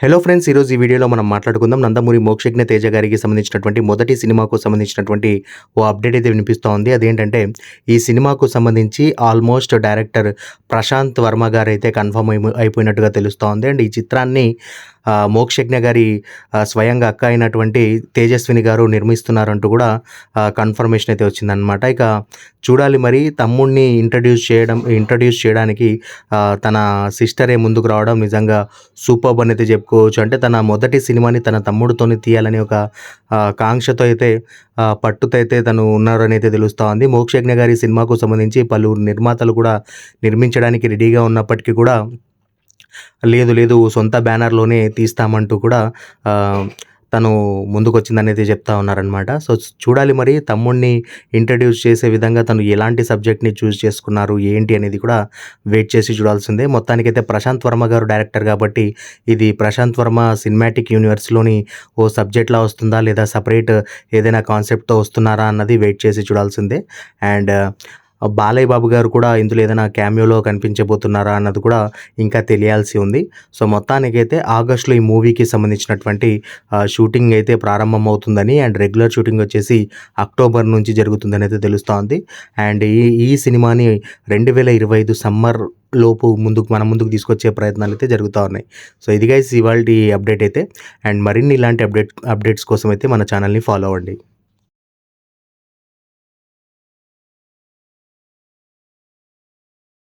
Hello friends ఈరోజు ఈ వీడియోలో మనం మాట్లాడుకుందాం నందమూరి మోక్షజ్ఞ తేజ గారికి సంబంధించినటువంటి మొదటి సినిమాకు సంబంధించినటువంటి ఓ అప్డేట్ అయితే వినిపిస్తూ ఉంది. అదేంటంటే ఈ సినిమాకు సంబంధించి ఆల్మోస్ట్ డైరెక్టర్ ప్రశాంత్ వర్మ గారు అయితే కన్ఫర్మ్ అయిపోయినట్టుగా తెలుస్తూ ఉంది. అండ్ ఈ చిత్రాన్ని మోక్షజ్ఞ గారి స్వయంగా అక్క అయినటువంటి తేజస్విని గారు నిర్మిస్తున్నారంటూ కూడా కన్ఫర్మేషన్ అయితే వచ్చిందనమాట ఇక చూడాలి మరి తమ్ముడిని ఇంట్రడ్యూస్ చేయడం ఇంట్రడ్యూస్ చేయడానికి తన సిస్టరే ముందుకు రావడం నిజంగా సూపర్ అని అయితే చెప్పుకోవచ్చు. అంటే తన మొదటి సినిమాని తన తమ్ముడితోని తీయాలని ఒక కాంక్షతో అయితే పట్టుతో అయితే తను ఉన్నారని అయితే తెలుస్తూ ఉంది మోక్షజ్ఞ గారి సినిమాకు సంబంధించి పలువురు నిర్మాతలు కూడా నిర్మించడానికి రెడీగా ఉన్నప్పటికీ కూడా లేదు లేదు సొంత బ్యానర్లోనే తీస్తామంటూ కూడా తను ముందుకొచ్చిందనేది చెప్తా ఉన్నారనమాట సో చూడాలి మరి తమ్ముడిని ఇంట్రడ్యూస్ చేసే విధంగా తను ఎలాంటి సబ్జెక్ట్ని చూస్ చేసుకున్నారు ఏంటి అనేది కూడా వెయిట్ చేసి చూడాల్సిందే. మొత్తానికైతే ప్రశాంత్ వర్మ గారు డైరెక్టర్ కాబట్టి ఇది ప్రశాంత్ వర్మ సినిమాటిక్ యూనివర్స్లోని ఓ సబ్జెక్ట్లా వస్తుందా లేదా సపరేట్ ఏదైనా కాన్సెప్ట్తో వస్తున్నారా అన్నది వెయిట్ చేసి చూడాల్సిందే. అండ్ బాలయ్య బాబు గారు కూడా ఇందులో ఏదైనా క్యామియోలో కనిపించబోతున్నారా అన్నది కూడా ఇంకా తెలియాల్సి ఉంది. సో మొత్తానికైతే ఆగస్టులో ఈ మూవీకి సంబంధించినటువంటి షూటింగ్ అయితే ప్రారంభం అవుతుందని అండ్ రెగ్యులర్ షూటింగ్ వచ్చేసి అక్టోబర్ నుంచి జరుగుతుందని అయితే తెలుస్తోంది. అండ్ ఈ ఈ సినిమాని రెండు వేల ఇరవై ఐదు సమ్మర్ లోపు ముందుకు మన ముందుకు తీసుకొచ్చే ప్రయత్నాలు అయితే జరుగుతూ ఉన్నాయి. సో ఇది గైస్ ఇవాళ అప్డేట్ అయితే అండ్ మరిన్ని ఇలాంటి అప్డేట్ అప్డేట్స్ కోసం అయితే మన ఛానల్ని ఫాలో అవ్వండి.